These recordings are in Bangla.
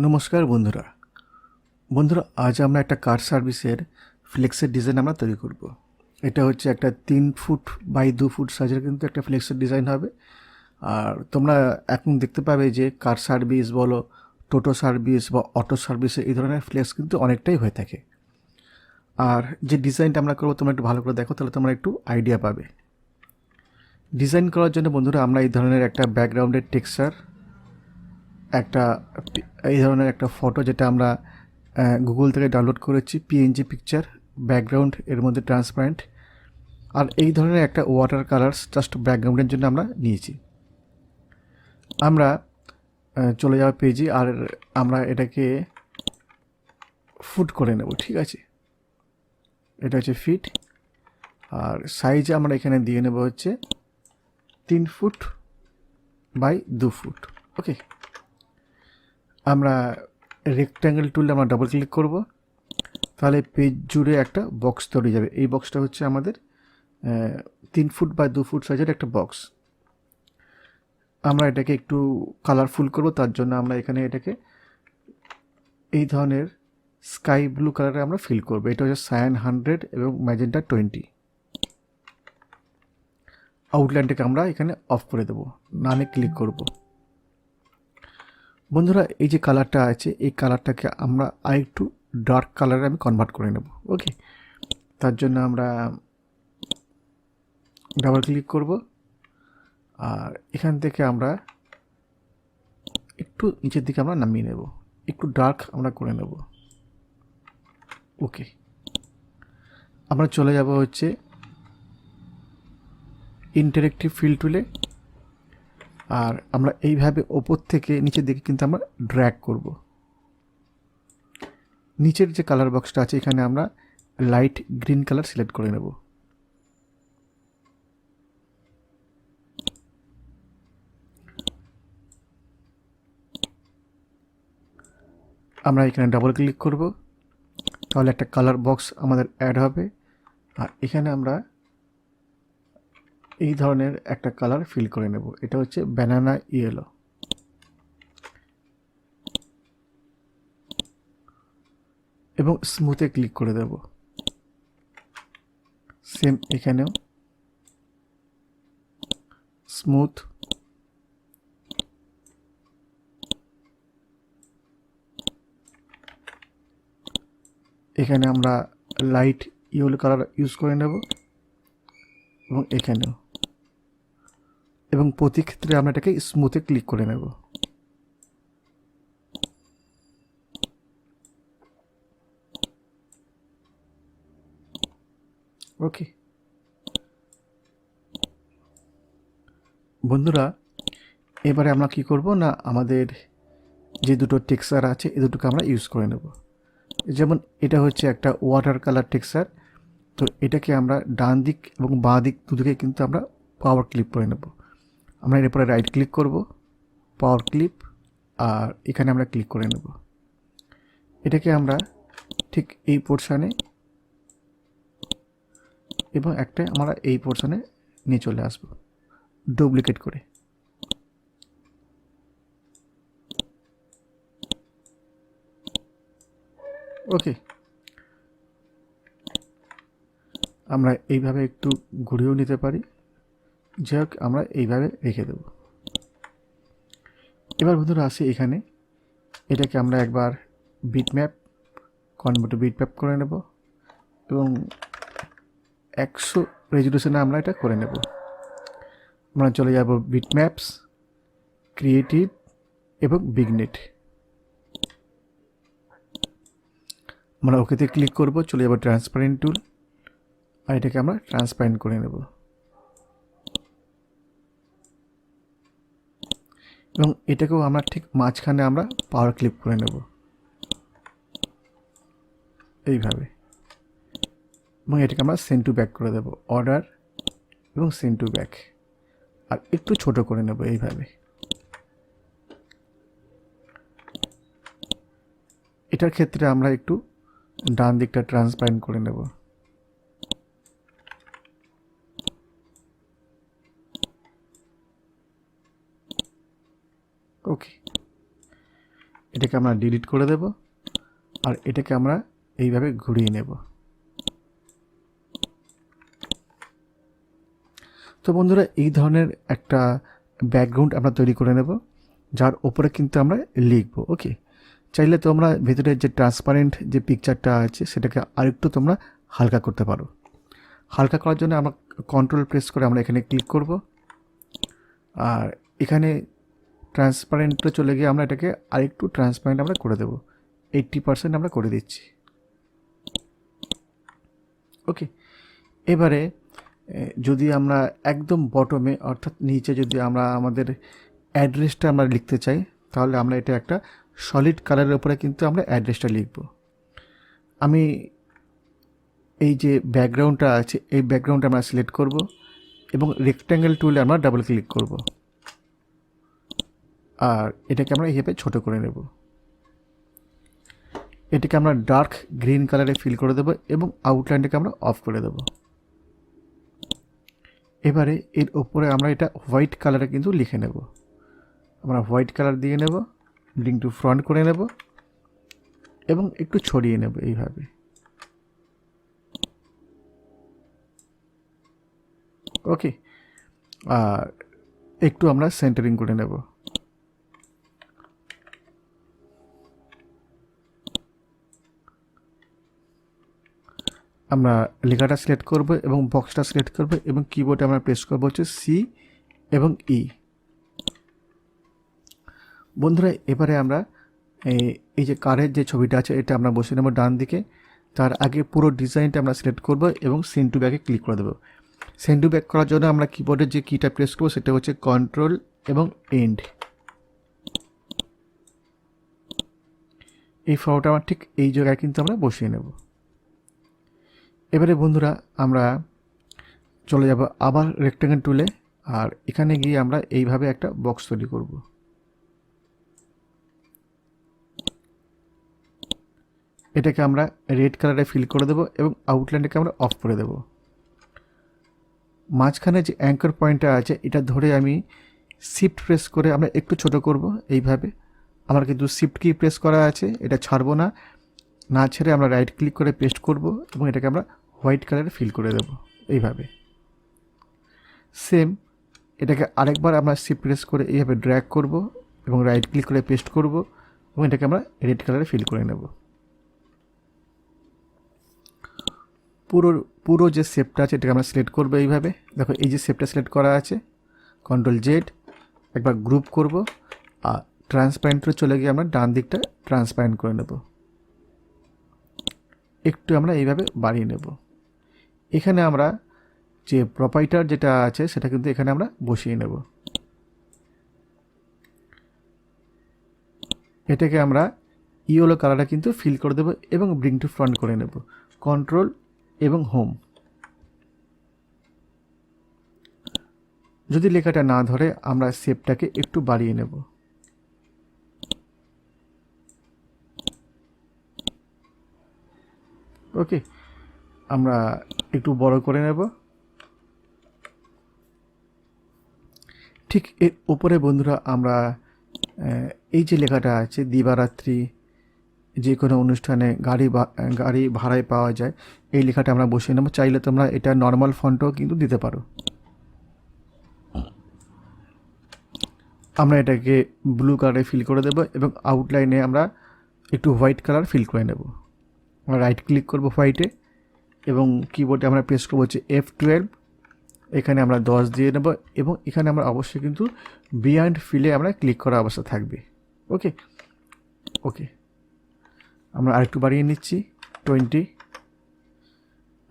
নমস্কার বন্ধুরা। বন্ধুরা, আজ আমরা একটা কার সার্ভিসের ফ্লেক্সের ডিজাইন আমরা তৈরি করব। এটা হচ্ছে একটা তিন ফুট বাই দু ফুট সাইজের কিন্তু একটা ফ্লেক্সের ডিজাইন হবে। আর তোমরা এখন দেখতে পাবে যে কার সার্ভিস বলো, টোটো সার্ভিস বা অটো সার্ভিসে এই ধরনের ফ্লেক্স কিন্তু অনেকটাই হয়ে থাকে। আর যে ডিজাইনটা আমরা করব, তোমরা একটু ভালো করে দেখো, তাহলে তোমরা একটু আইডিয়া পাবে। ডিজাইন করার জন্য বন্ধুরা, আমরা এই ধরনের একটা ব্যাকগ্রাউন্ডের টেক্সচার একটা, এই ধরনের একটা ফটো যেটা আমরা গুগল থেকে ডাউনলোড করেছি পিএনজি পিকচার ব্যাকগ্রাউন্ড এর মধ্যে ট্রান্সপারেন্ট আর এই ধরনের একটা ওয়াটার কালার্স জাস্ট ব্যাকগ্রাউন্ডের জন্য আমরা নিয়েছি। আমরা চলে যাওয়া পেজে আর আমরা এটাকে ফুট করে নেব, ঠিক আছে? এটা হচ্ছে ফিট আর সাইজ আমরা এখানে দিয়ে নেব হচ্ছে তিন ফুট বাই দু ফুট ওকে আমরা রেক্ট্যাঙ্গেল টুলে আমরা ডাবল ক্লিক করব। তাহলে পেজ জুড়ে একটা বক্স তৈরি যাবে। এই বক্সটা হচ্ছে আমাদের তিন ফুট বা দু ফুট সাইজের একটা বক্স আমরা এটাকে একটু কালারফুল করব, তার জন্য আমরা এখানে এটাকে এই ধরনের স্কাই ব্লু কালারে আমরা ফিল করব। এটা হচ্ছে সায়ান হান্ড্রেড এবং ম্যাজেন্টা টোয়েন্টি আউটলাইনটাকে আমরা এখানে অফ করে দেবো। নামে ক্লিক করব। বন্ধুরা, এই যে কালারটা আছে, এই কালারটাকে আমরা আরেকটু ডার্ক কালারে আমি কনভার্ট করে নেব ওকে তার জন্য আমরা ডাবল ক্লিক করব, আর এখান থেকে আমরা একটু নিচের দিকে আমরা নামিয়ে নেব, একটু ডার্ক আমরা করে নেব ওকে আমরা চলে যাব হচ্ছে ইন্টারেক্টিভ ফিল টুলে আর আমরা এইভাবে ওপর থেকে নিচের দিকে কিন্তু আমরা ড্র্যাগ করব। নিচের যে কালার বক্সটা আছে, এখানে আমরা লাইট গ্রিন কালার সিলেক্ট করে নেব। আমরা এখানে ডাবল ক্লিক করব। তাহলে একটা কালার বক্স আমাদের অ্যাড হবে। আর এখানে আমরা এই ধরনের একটা কালার ফিল করে নেব। এটা হচ্ছে ব্যানানা ইয়েলো এবং স্মুথে ক্লিক করে দেব। সেম এখানেও। স্মুথ এখানে আমরা লাইট ইয়েলো কালার ইউজ করে নেব। এবং এখানেও। এবং প্রতি ক্ষেত্রে আমরা এটাকে স্মুথে ক্লিক করে নেব। ওকে বন্ধুরা, এবারে আমরা কি করব না, আমাদের যে দুটো টেক্সচার আছে এই দুটোকে আমরা ইউজ করে নেব। যেমন এটা হচ্ছে একটা ওয়াটার কালার টেক্সচার তো এটাকে আমরা ডান দিক এবং বাঁ দিক দুদিকে কিন্তু আমরা পাওয়ার ক্লিপ করে নেব। আমরা এরপরে রাইট ক্লিক করব পাওয়ার ক্লিপ আর এখানে আমরা ক্লিক করে নেব। এটাকে আমরা ঠিক এই পোর্শানে এবং একটা আমরা এই পোর্শনে নিয়ে চলে আসব ডুপ্লিকেট করে। ওকে আমরা এইভাবে একটু ঘুরিয়েও নিতে পারি। যাই হোক আমরা এইভাবে রেখে দেব। এবার বন্ধুরা আসি এখানে। এটাকে আমরা একবার bitmap convert bitmap করে নেব এবং একশো রেজুলেশনে আমরা এটা করে নেব। আমরা চলে যাব বিট ম্যাপস ক্রিয়েটিভ এবং বিগনেট আমরা ওকেতে ক্লিক করব, চলে যাব ট্রান্সপারেন্ট টুল আর এটাকে আমরা ট্রান্সপারেন্ট করে নেব। এবং এটাকেও আমরা ঠিক মাঝখানে আমরা পাওয়ার ক্লিপ করে নেব। এইভাবে। এবং এটাকে আমরা সেন্ড টু ব্যাক করে দেব। অর্ডার এবং সেন্ড টু ব্যাক আর একটু ছোট করে নেব এইভাবে। এটার ক্ষেত্রে আমরা একটু ডান দিকটা ট্রান্সপারেন্ট করে নেব। ওকে। এটাকে আমরা ডিলিট করে দেব আর এটাকে আমরা এইভাবে ঘুরিয়ে নেব। তো বন্ধুরা, এই ধরনের একটা ব্যাকগ্রাউন্ড আমরা তৈরি করে নেব, যার ওপরে কিন্তু আমরা লিখব, ওকে। চাইলে তোমরা ভেতরে যে ট্রান্সপারেন্ট যে পিকচারটা আছে, সেটাকে আরেকটু তোমরা হালকা করতে পারো। হালকা করার জন্য আমরা কন্ট্রোল প্রেস করে আমরা এখানে ক্লিক করব। আর এখানে ট্রান্সপারেন্টে চলে গিয়ে আমরা এটাকে আরেকটু ট্রান্সপারেন্ট আমরা করে দেবো। এইট্টি পার্সেন্ট আমরা করে দিচ্ছি। ওকে এবারে যদি আমরা একদম বটমে অর্থাৎ নিচে যদি আমরা আমাদের অ্যাড্রেসটা আমরা লিখতে চাই, তাহলে আমরা এটা একটা সলিড কালারের উপরে কিন্তু আমরা অ্যাড্রেসটা লিখব। আমি এই যে ব্যাকগ্রাউন্ডটা আছে, এই ব্যাকগ্রাউন্ডটা আমরা সিলেক্ট করব এবং রেক্ট্যাঙ্গেল টুলে আমরা ডাবল ক্লিক করব। আর এটাকে আমরা এইভাবে ছোট করে নেব। এটাকে আমরা ডার্ক গ্রিন কালারে ফিল করে দেবো এবং আউটলাইনটাকে আমরা অফ করে দেবো। এবারে এর ওপরে আমরা এটা হোয়াইট কালারে কিন্তু লিখে নেব। আমরা হোয়াইট কালার দিয়ে নেব ব্লিং টু ফ্রন্ট করে নেব এবং একটু ছড়িয়ে নেব এইভাবে। ওকে, আর একটু আমরা সেন্টারিং করে নেব। আমরা লেখাটা সিলেক্ট করব এবং বক্সটা সিলেক্ট করব এবং কিবোর্ডে আমরা প্রেস করব হচ্ছে সি এবং ই বন্ধুরা, এবারে আমরা এই- যে কারের যে ছবিটা আছে, এটা আমরা বসে নেব ডান দিকে। তার আগে পুরো ডিজাইনটা আমরা সিলেক্ট করব এবং সেন্ড টু ব্যাকে ক্লিক করে দেবো। সেন্ড টু ব্যাক করার জন্য আমরা কিবোর্ডের যে কিটা প্রেস করব, সেটা হচ্ছে কন্ট্রোল এবং এন্ড এই ফটোটা আমার ঠিক এই জায়গায় কিন্তু আমরা বসিয়ে নেব। এবারে বন্ধুরা, আমরা চলে যাব আবার রেক্টেঙ্গেল টুলে আর এখানে গিয়ে আমরা এইভাবে একটা বক্স তৈরি করব। এটাকে আমরা রেড কালারে ফিল করে দেবো এবং আউটলাইনটাকে আমরা অফ করে দেব। মাঝখানে যে অ্যাঙ্কার পয়েন্টটা আছে, এটা ধরে আমি শিফট প্রেস করে আমরা একটু ছোট করব, এইভাবে। আমার কিন্তু শিফট কি প্রেস করা আছে, এটা ছাড়বো না। না ছেড়ে আমরা রাইট ক্লিক করে পেস্ট করব এবং এটাকে আমরা হোয়াইট কালারে ফিল করে দেব, এইভাবে। সেম এটাকে আরেকবার আমরা শিফট প্রেস করে এইভাবে ড্র্যাগ করব এবং রাইট ক্লিক করে পেস্ট করব এবং এটাকে আমরা রেড কালারে ফিল করে নেব। পুরো পুরো যে শেপটা আছে এটাকে আমরা সিলেক্ট করব এইভাবে। দেখো, এই যে শেপটা সিলেক্ট করা আছে কন্ট্রোল জেড একবার গ্রুপ করব, আর ট্রান্সপারেন্টে চলে গিয়ে আমরা ডান দিকটা ট্রান্সপারেন্ট করে নেব। একটু আমরা এইভাবে বাড়িয়ে নেব। এখানে আমরা যে প্রপাইটার যেটা আছে, সেটা কিন্তু এখানে আমরা বসিয়ে নেব। এটাকে আমরা ইয়েলো কালারটা কিন্তু ফিল করে দেবো এবং ব্রিং টু ফ্রন্ট করে নেব। কন্ট্রোল এবং হোম যদি লেখাটা না ধরে, আমরা শেপটাকে একটু বাড়িয়ে নেব। ওকে, আমরা একটু বড় করে নেব। ঠিক এর উপরে বন্ধুরা আমরা এই যে লেখাটা আছে, দিবারাত্রি যে কোনো অনুষ্ঠানে গাড়ি গাড়ি ভাড়ায় পাওয়া যায়, এই লেখাটা আমরা বসিয়ে নেব। চাইলে তোমরা এটা নর্মাল ফন্টও কিন্তু দিতে পারো। আমরা এটাকে ব্লু কালারে ফিল করে দেব এবং আউটলাইনে আমরা একটু হোয়াইট কালার ফিল করে নেব। আমরা রাইট ক্লিক করব হোয়াইটে এবং কিবোর্ডে আমরা প্রেস করব হচ্ছে এফ টুয়েলভ এখানে আমরা দশ দিয়ে নেব এবং এখানে আমরা অবশ্যই কিন্তু বিয়ান্ড ফিলে আমরা ক্লিক করা অবস্থা থাকবে। ওকে ওকে আমরা আরেকটু বাড়িয়ে নিচ্ছি টোয়েন্টি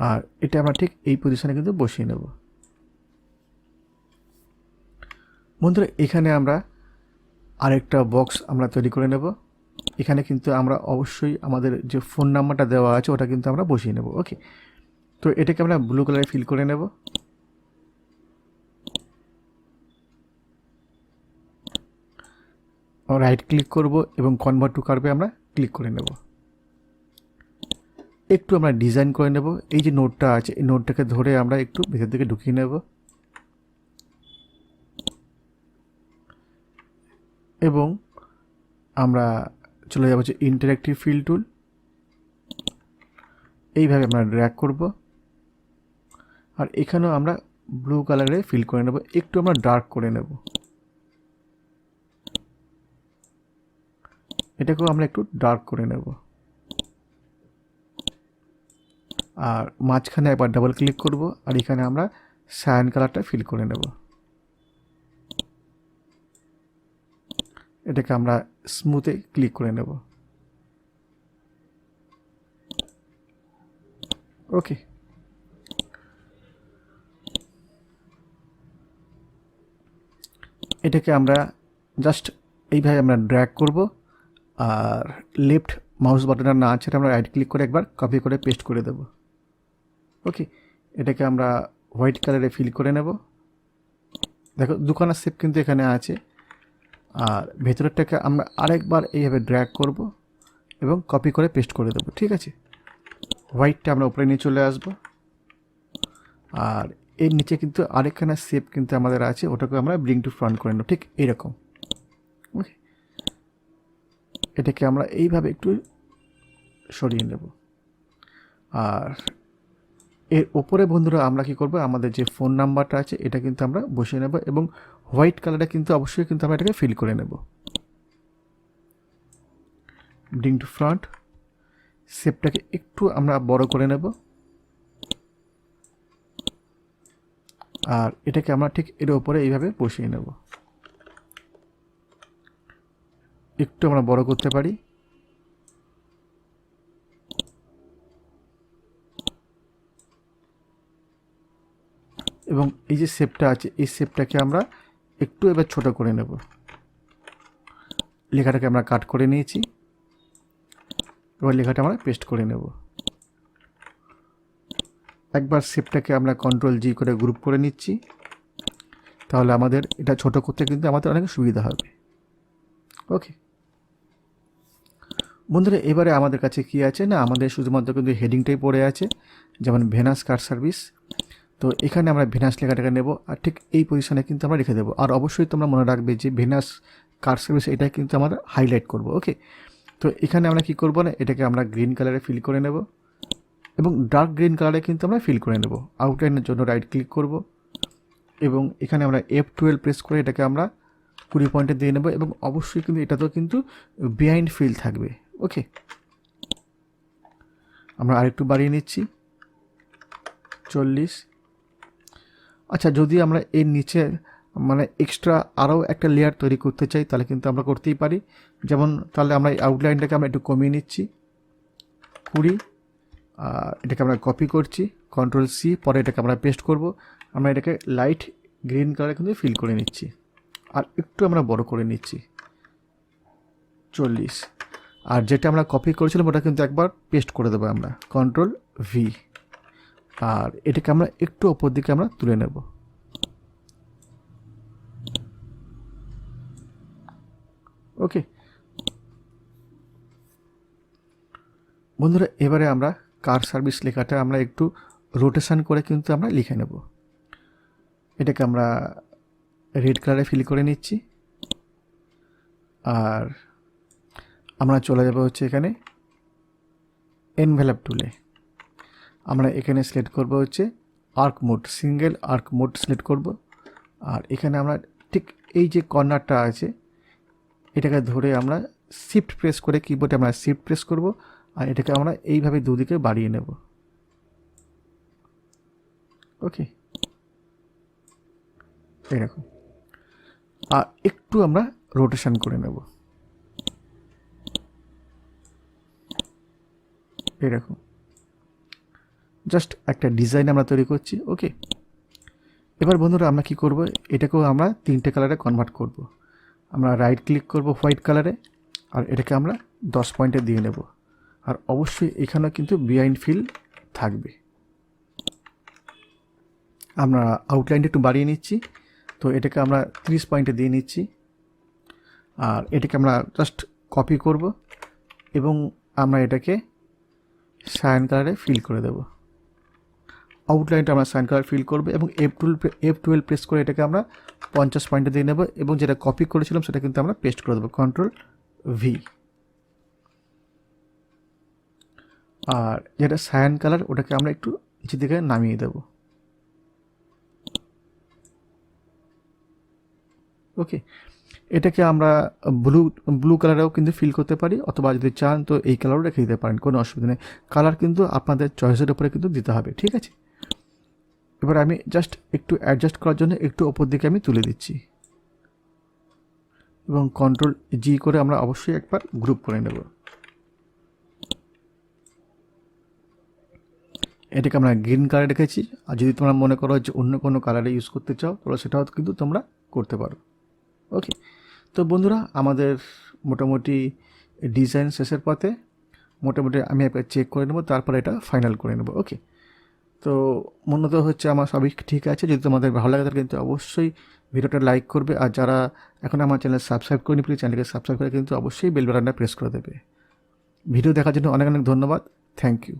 আর এটা আমরা ঠিক এই পজিশনে কিন্তু বসিয়ে নেব। বন্ধুরা, এখানে আমরা আরেকটা বক্স আমরা তৈরি করে নেব। এখানে কিন্তু আমরা অবশ্যই আমাদের যে ফোন নাম্বারটা দেওয়া আছে, ওটা কিন্তু আমরা বসিয়ে নেব ওকে তো এটাকে আমরা ব্লু কালারে ফিল করে নেব। রাইট ক্লিক করব এবং কনভার্ট টু কার্ভে আমরা ক্লিক করে নেব। একটু আমরা ডিজাইন করে নেব। এই যে নোটটা আছে, এই নোটটাকে ধরে আমরা একটু ভেতর দিকে ঢুকিয়ে নেব। এবং আমরা চলে যাব হচ্ছে ইন্টারেক্টিভ ফিল টুল এইভাবে আমরা ড্র্যাগ করব। আর এখানেও আমরা ব্লু কালারে ফিল করে নেব। একটু আমরা ডার্ক করে নেব। এটাকেও আমরা একটু ডার্ক করে নেব। আর মাঝখানে একবার ডাবল ক্লিক করব। আর এখানে আমরা সায়ান কালারটা ফিল করে নেব। এটাকে আমরা স্মুথে ক্লিক করে নেব। ওকে এটাকে আমরা জাস্ট এইভাবে আমরা ড্র্যাগ করব আর লেফট মাউস বাটনটা না ছেড়ে আমরা রাইট ক্লিক করে একবার কপি করে পেস্ট করে দেব। ওকে এটাকে আমরা হোয়াইট কালারে ফিল করে নেব। দেখো, দুখানা শেপ কিন্তু এখানে আছে। আর ভেতরেরটাকে আমরা আরেকবার এইভাবে ড্র্যাগ করব এবং কপি করে পেস্ট করে দেবো, ঠিক আছে? হোয়াইটটা আমরা উপরে নিয়ে চলে আসব। আর এর নিচে কিন্তু আরেকখানা শেপ কিন্তু আমাদের আছে, ওটাকে আমরা ব্রিং টু ফ্রন্ট করে নেব, ঠিক এইরকম ওকে এটাকে আমরা এইভাবে একটু সরিয়ে নেব। আর এর ওপরে বন্ধুরা আমরা কি করব? আমাদের যে ফোন নাম্বারটা আছে, এটা কিন্তু আমরা বসিয়ে নেব এবং হোয়াইট কালারটা কিন্তু অবশ্যই কিন্তু আমরা এটাকে ফিল করে নেব। ব্রিং টু ফ্রন্ট শেপটাকে একটু আমরা বড় করে নেব। আর এটাকে আমরা ঠিক এর উপরে এইভাবে বসিয়ে নেব। একটু আমরা বড় করতে পারি। এবং এই যে শেপটা আছে, এই শেপটাকে আমরা একটু এবার ছোট করে নেব। লেখাটাকে আমরা কাট করে নিয়েছি। এবার লেখাটা আমরা পেস্ট করে নেব। একবার শেপটাকে আমরা কন্ট্রোল জি করে গ্রুপ করে নিচ্ছি। তাহলে আমাদের এটা ছোট করতে কিন্তু আমাদের অনেক সুবিধা হবে। ওকে বন্ধুরা, এবারে আমাদের কাছে কি আছে না? আমাদের শুধুমাত্র কিন্তু হেডিংটাই পড়ে আছে। যেমন ভেনাস কার সার্ভিস তো এখানে আমরা ভেনাস লেখাটাকে নেব, আর ঠিক এই পজিশনে কিন্তু আমরা রেখে দেবো। আর অবশ্যই তোমরা মনে রাখবে যে ভেনাস কার সার্ভিস এটা কিন্তু আমরা হাইলাইট করব ওকে তো এখানে আমরা কি করব না, এটাকে আমরা গ্রিন কালারে ফিল করে নেব এবং ডার্ক গ্রিন কালারে কিন্তু আমরা ফিল করে নেব। আউটলাইনের জন্য রাইট ক্লিক করব এবং এখানে আমরা এফ টুয়েলভ প্রেস করে এটাকে আমরা কুড়ি পয়েন্টে দিয়ে নেব এবং অবশ্যই কিন্তু এটাতেও কিন্তু বিহাইন্ড ফিল থাকবে ওকে আমরা আরেকটু বাড়িয়ে নিচ্ছি। চল্লিশ। আচ্ছা যদি আমরা এর নিচে মানে এক্সট্রা আরও একটা লেয়ার তৈরি করতে চাই, তাহলে কিন্তু আমরা করতেই পারি। যেমন, তাহলে আমরা এই আউটলাইনটাকে আমরা একটু কমিয়ে নিচ্ছি। কুড়ি এটাকে আমরা কপি করছি। কন্ট্রোল সি পরে এটাকে আমরা পেস্ট করব। আমরা এটাকে লাইট গ্রিন কালারে কিন্তু ফিল করে নিচ্ছি। আর একটু আমরা বড় করে নিচ্ছি। চল্লিশ। আর যেটা আমরা কপি করেছিলাম, ওটা কিন্তু একবার পেস্ট করে দেবো আমরা। কন্ট্রোল ভি আর এটাকে আমরা একটু অপর দিকে আমরা তুলে নেব। ওকে। বন্ধুরা, এবারে আমরা কার সার্ভিস লেখাটা আমরা একটু রোটেশন করে কিন্তু আমরা লিখে নেব। এটাকে আমরা রেড কালারে ফিল করে নিচ্ছি। আর আমরা চলে যাব হচ্ছে এখানে এনভেলাপ টুলে। আমরা এখানে সিলেক্ট করব হচ্ছে arc mode single arc mode select করব। আর এখানে আমরা ঠিক এই যে কর্নারটা আছে, এটাকে ধরে আমরা শিফট প্রেস করে কিবোর্ডে আমরা শিফট প্রেস করব আর এটাকে আমরা এইভাবে দুদিকে বাড়িয়ে নেব। ওকে এরকম আর একটু আমরা রোটেশন করে নেব। এরকম জাস্ট একটা ডিজাইন আমরা তৈরি করছি, ওকে? এবার বন্ধুরা আমরা কি করব? এটাকেও আমরা তিনটে কালারে কনভার্ট করব। আমরা রাইট ক্লিক করব হোয়াইট কালারে আর এটাকে আমরা দশ পয়েন্টে দিয়ে নেব। আর অবশ্যই এখানেও কিন্তু বিহাইন্ড ফিল থাকবে। আমরা আউটলাইনটা একটু বাড়িয়ে নিচ্ছি। তো এটাকে আমরা তিরিশ পয়েন্টে দিয়ে নিচ্ছি। আর এটাকে আমরা জাস্ট কপি করব এবং আমরা এটাকে সায়ান কালারে ফিল করে দেব। আউটলাইনটা আমরা সায়ান কালার ফিল করব এবং F twelve F twelve press করে এটাকে আমরা পঞ্চাশ পয়েন্টে দিয়ে নেব এবং যেটা কপি করেছিলাম সেটা কিন্তু আমরা পেস্ট করে দেবো কন্ট্রোল ভি আর যেটা সায়ান কালার ওটাকে আমরা একটু নিচের দিকে নামিয়ে দেবো। ওকে এটাকে আমরা ব্লু ব্লু কালারেও কিন্তু ফিল করতে পারি, অথবা যদি চান তো এই কালারও রেখে দিতে পারেন, কোনো অসুবিধা নেই। কালার কিন্তু আপনাদের চয়েসের উপরে কিন্তু দিতে হবে, ঠিক আছে? এবার আমি জাস্ট একটু অ্যাডজাস্ট করার জন্য একটু ওপর দিকে আমি তুলে দিচ্ছি। এবং কন্ট্রোল জি করে আমরা অবশ্যই একবার গ্রুপ করে নেব। এটাকে আমরা গ্রিন কালার রেখেছি। আর যদি তোমরা মনে করো যে অন্য কোনো কালারে ইউজ করতে চাও, তাহলে সেটাও কিন্তু তোমরা করতে পারো। ওকে তো বন্ধুরা, আমাদের মোটামুটি ডিজাইন শেষের পথে মোটামুটি আমি একবার চেক করে নেব, তারপর এটা ফাইনাল করে নেব। ওকে তো মূলত হচ্ছে আমার সবই ঠিক আছে। যদি তোমাদের ভালো লাগে তাহলে কিন্তু অবশ্যই ভিডিওটা লাইক করবে। আর যারা এখন আমার চ্যানেল সাবস্ক্রাইব করেনি প্লিজ চ্যানেলকে সাবস্ক্রাইব করে কিন্তু অবশ্যই বেল বাটনটা প্রেস করে দেবে। ভিডিও দেখার জন্য অনেক অনেক ধন্যবাদ। Thank you